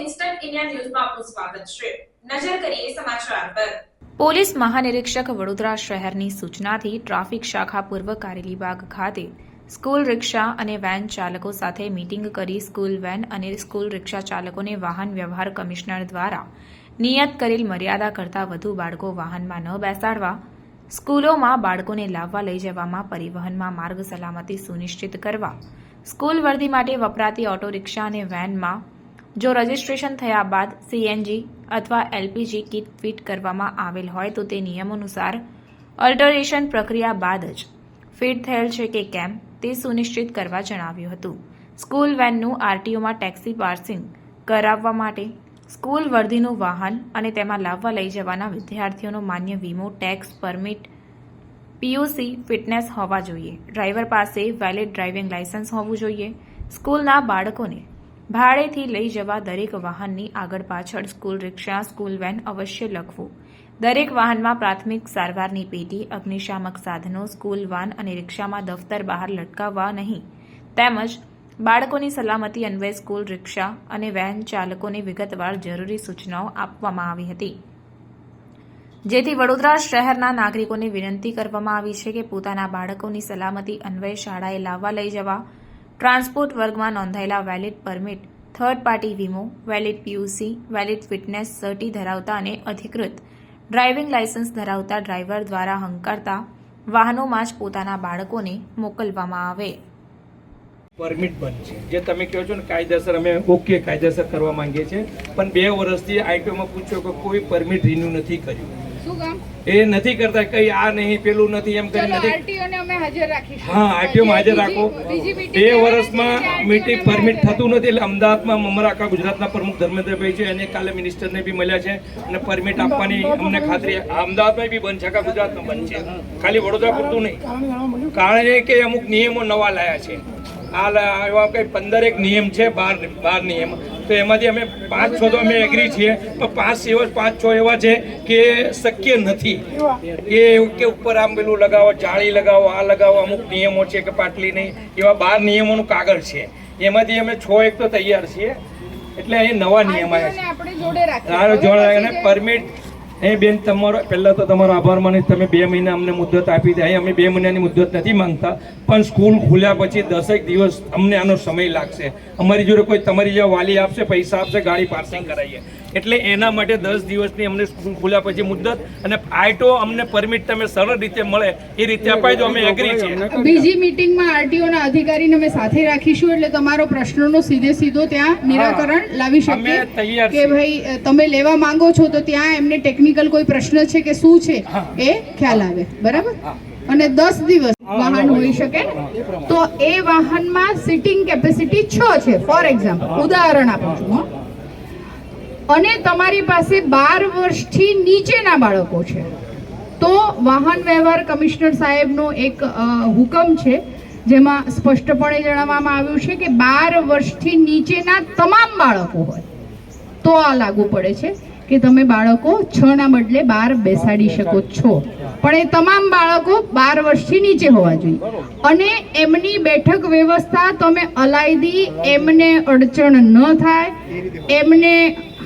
Instant India ન્યૂઝમાં આપનું સ્વાગત છે. નજર કરીએ સમાચાર પર. પોલીસ મહાનિરીક્ષક વડોદરા શહેરની સૂચનાથી ટ્રાફિક શાખા પૂર્વ કારેલીબાગ ખાતે સ્કૂલ રિક્ષા અને વેન ચાલકો સાથે મીટિંગ કરી સ્કૂલ વેન અને સ્કૂલ રિક્ષા ચાલકોને વાહન વ્યવહાર કમિશનર દ્વારા નિયત કરેલ મર્યાદા કરતાં વધુ બાળકો વાહનમાં ન બેસાડવા, સ્કૂલોમાં બાળકોને લાવવા લઈ જવામાં પરિવહનમાં માર્ગ સલામતી સુનિશ્ચિત કરવા, સ્કૂલ વર્દી માટે વપરાતી ઓટો રિક્ષા અને વેનમાં જો રજિસ્ટ્રેશન થયા બાદ સીએનજી અથવા એલપીજી કિટ ફિટ કરવામાં આવેલ હોય તો તે નિયમોનુસાર અલ્ટરેશન પ્રક્રિયા બાદ જ ફિટ થયેલ છે કે કેમ તે સુનિશ્ચિત કરવા જણાવ્યું હતું. સ્કૂલ વેનનું આરટીઓમાં ટેક્સી પાર્સિંગ કરાવવા માટે સ્કૂલ વર્ધીનું વાહન અને તેમાં લાવવા લઈ જવાના વિદ્યાર્થીઓનો માન્ય વીમો, ટેક્સ, પરમિટ પીયુસી ફિટનેસ હોવા જોઈએ. ડ્રાઈવર પાસે વેલિડ ડ્રાઇવિંગ લાયસન્સ હોવું જોઈએ. સ્કૂલના બાળકોને ભાડેથી લઈ જવા દરેક વાહનની આગળ પાછળ સ્કૂલ રિક્ષા, સ્કૂલ વેન અવશ્ય લખવું. દરેક વાહનમાં પ્રાથમિક સારવારની પેટી, અગ્નિશામક સાધનો, સ્કૂલ વાન અને રિક્ષામાં દફતર બહાર લટકાવવા નહીં. તેમજ બાળકોની સલામતી અન્વયે સ્કૂલ રિક્ષા અને વેન ચાલકોને વિગતવાર જરૂરી સૂચનાઓ આપવામાં આવી હતી. જેથી વડોદરા શહેરના નાગરિકોને વિનંતી કરવામાં આવી છે કે પોતાના બાળકોની સલામતી અન્વયે શાળાએ લાવવા લઈ જવા ટ્રાન્સપોર્ટ વર્ગમાં નોંધાયેલા વેલિડ પરમિટ, થર્ડ પાર્ટી વીમો, valid PUC, valid fitness certi ધરાવતા અને અધિકૃત ડ્રાઇવિંગ લાયસન્સ ધરાવતા ડ્રાઈવર દ્વારા હંકારતા વાહનોમાં જ પોતાના બાળકોને મોકલવામાં આવે. પરમિટ બંધ છે. જે તમે કહો છો ને કાયદેસર અમે ઓકે કાયદેસર કરવા માંગીએ છીએ. પણ બે વર્ષથી આઈટીઓમાં પૂછ્યો કે કોઈ પરમિટ રિન્યુ નથી કર્યું. એ નથી કરતા કઈ આ નહીં પેલું નથી એમ કરી નથી. આરટીઓ હા આઈટીઓમાં હાજર રાખો. બે વર્ષમાં મીટિંગ પરમિટ થતું નથી એટલે અમદાવાદમાં અમારા આખા ગુજરાતના પ્રમુખ ધર્મેન્દ્રભાઈ છે અને કાલે મિનિસ્ટરને બી મળ્યા છે અને પરમિટ આપવાની અમને ખાતરી અમદાવાદમાં બી બંધ છે આખા ગુજરાતમાં બંધ છે. ખાલી વડોદરા પૂરતું નહીં. કારણ એ કે અમુક નિયમો નવા લાયા છે. આ એવા કઈ પંદરેક નિયમ છે બાર બાર નિયમ. તો એમાંથી અમે પાંચ છ તો અમે એગ્રી છીએ. પણ પાંચ એવા પાંચ છ એવા છે કે શક્ય નથી. એ એવું કે ઉપર આમ પેલું લગાવો જાળી લગાવો આ લગાવો અમુક નિયમો છે કે પાટલી નહીં. એવા બાર નિયમોનું કાગળ છે. એમાંથી અમે છ એક તો તૈયાર છીએ. એટલે અહીં નવા નિયમ આવ્યા છે. જોડે પરમિટ એ બેન, તમારો પહેલાં તો તમારો આભાર માની તમે બે મહિના અમને મુદ્દત આપી દે અમે બે મહિનાની મુદ્દત નથી માંગતા. પણ સ્કૂલ ખુલ્યા પછી દસેક દિવસ અમને આનો સમય લાગશે. અમારી જોડે કોઈ તમારી જેવા વાલી આપશે, પૈસા આપશે, ગાડી પાર્સિંગ કરાવીએ. એટલે એના માટે દસ દિવસની અમને સ્કૂલ ખુલ્યા પછી મુદ્દત અને આઈટો અમને પરમિટ તમે સરળ રીતે મળે એ રીતે અપાય તો અમે એગ્રી છીએ. બીજી મીટિંગમાં આરટીઓના અધિકારીને અમે સાથે રાખીશું એટલે તમારો પ્રશ્નનો સીધે સીધો ત્યાં નિરાકરણ લાવી શકીએ તૈયાર કે ભાઈ તમે લેવા માંગો છો તો ત્યાં એમને ટેકનિકલ કોઈ પ્રશ્ન છે કે શું છે એ ખ્યાલ આવે. બરાબર? અને દસ દિવસ વાહન હોઈ શકે તો એ વાહનમાં સિટિંગ કેપેસિટી છ છે. ફોર એક્ઝામ્પલ ઉદાહરણ આપું છું હં. અને તમારી પાસે બાર વર્ષથી નીચેના બાળકો છે. તો વાહન વ્યવહાર કમિશનર સાહેબનો એક હુકમ છે, જેમાં સ્પષ્ટપણે જણાવવામાં આવ્યું છે કે બાર વર્ષથી નીચેના તમામ બાળકો હોય. તો આ લાગુ પડે છે કે તમે બાળકો છ ના બદલે બાર બેસાડી શકો છો. પણ એ તમામ બાળકો બાર વર્ષથી નીચે હોવા જોઈએ. અને એમની બેઠક વ્યવસ્થા તમે અલાયદી, એમને અડચણ ન થાય, એમને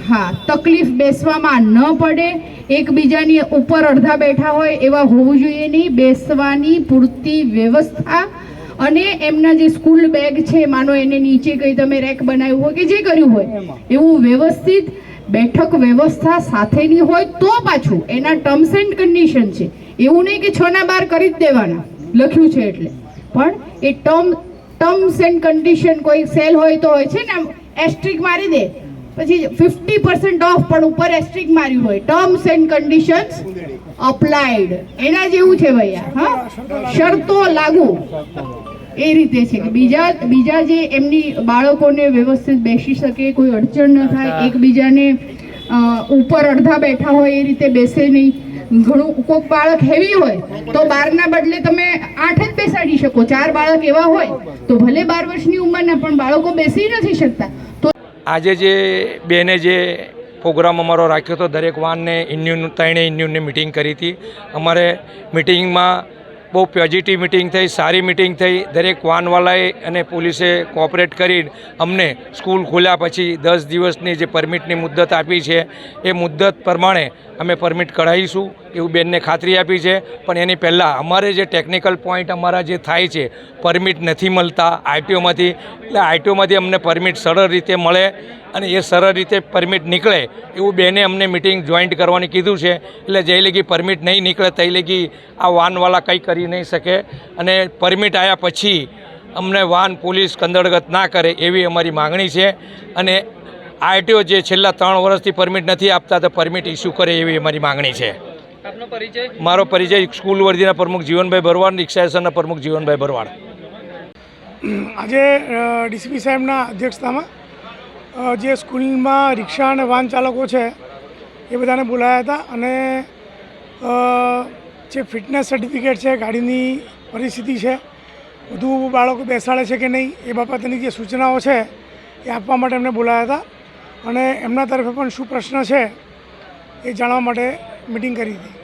હા તકલીફ બેસવામાં ન પડે એકબીજાની ઉપર અડધા બેઠા હોય એવા હોવું જોઈએ નહીં બેસવાની પૂરતી વ્યવસ્થા અને એમના જે સ્કૂલ બેગ છે માનો એને નીચે કઈ તમે રેક બનાવ્યું હોય કે જે કર્યું હોય એવું વ્યવસ્થિત બેઠક વ્યવસ્થા સાથેની હોય તો પાછું એના ટર્મ્સ એન્ડ કન્ડિશન છે. એવું નહીં કે છ ના બાર કરી જ દેવાના લખ્યું છે એટલે. પણ એ ટર્મ ટર્મ્સ એન્ડ કન્ડિશન કોઈ સેલ હોય તો હોય છે ને આમ એસ્ટ્રિક મારી દે પછી ફિફ્ટી પર્સન્ટ ઓફ પણ ઉપર એસ્ટ્રિક માર્યું હોય. ટર્મ્સ એન્ડ કન્ડિશન્સ અપ્લાઈડ એના જેવું છે ભૈયા હા? શરતો લાગુ. એ રીતે છે કે બીજા બીજા જે એમની બાળકોને વ્યવસ્થિત બેસી શકે કોઈ અડચણ ન થાય એકબીજાને ઉપર અડધા બેઠા હોય એ રીતે બેસે નહીં. ઘણું કોઈક બાળક હેવી હોય તો બારના બદલે તમે આઠ જ બેસાડી શકો. ચાર બાળક એવા હોય તો ભલે બાર વર્ષની ઉંમરના પણ બાળકો બેસી નથી શકતા. આજે જે બેને જે પ્રોગ્રામ અમારો રાખ્યો હતો, દરેક વાનને ઇન્યુન ત્રણેય ઇન્યુનની મિટિંગ કરી હતી. અમારે મિટિંગમાં બહુ પોઝિટિવ મિટિંગ થઈ, સારી મિટિંગ થઈ. દરેક વાનવાલાએ અને પોલીસે કોઓપરેટ કરી અમને સ્કૂલ ખોલ્યા પછી દસ દિવસની જે પરમિટની મુદ્દત આપી છે, એ મુદ્દત પ્રમાણે અમે પરમિટ કઢાવીશું એવું બેનને ખાતરી આપી છે. પણ એની પહેલાં અમારે જે ટેકનિકલ પોઈન્ટ અમારા જે થાય છે પરમિટ નથી મળતા આઈટીઓમાંથી એટલે આઈટીઓમાંથી અમને પરમિટ સરળ રીતે મળે. અને એ સરળ રીતે પરમિટ નીકળે. એવું બેને અમને મિટિંગ જોઈન્ટ કરવાની કીધું છે. એટલે જે લગી પરમિટ નહીં નીકળે તે લગી આ વાનવાલા કંઈ કરી નહીં શકે. અને પરમિટ આવ્યા પછી અમને વાન પોલીસ કંદળગત ના કરે એવી અમારી માગણી છે. અને આરટીઓ જે છેલ્લા ત્રણ વર્ષથી પરમિટ નથી આપતા તો પરમિટ ઇસ્યુ કરે એવી અમારી માગણી છે. આપનો પરિચય? મારો પરિચય સ્કૂલ વર્ધીના પ્રમુખ જીવનભાઈ ભરવાડ રિક્ષાસનના પ્રમુખ જીવનભાઈ ભરવાડ. આજે ડીસીપી સાહેબના અધ્યક્ષતામાં જે સ્કૂલમાં રિક્ષા અને વાહન ચાલકો છે, એ બધાને બોલાયા હતા અને જે ફિટનેસ સર્ટિફિકેટ છે, ગાડીની પરિસ્થિતિ છે, વધુ બાળકો બેસાડે છે કે નહીં, એ બાબતની જે સૂચનાઓ છે, એ આપવા માટે એમને બોલાયા હતા અને એમના તરફે પણ શું પ્રશ્ન છે, એ જાણવા માટે મિટિંગ કરી હતી.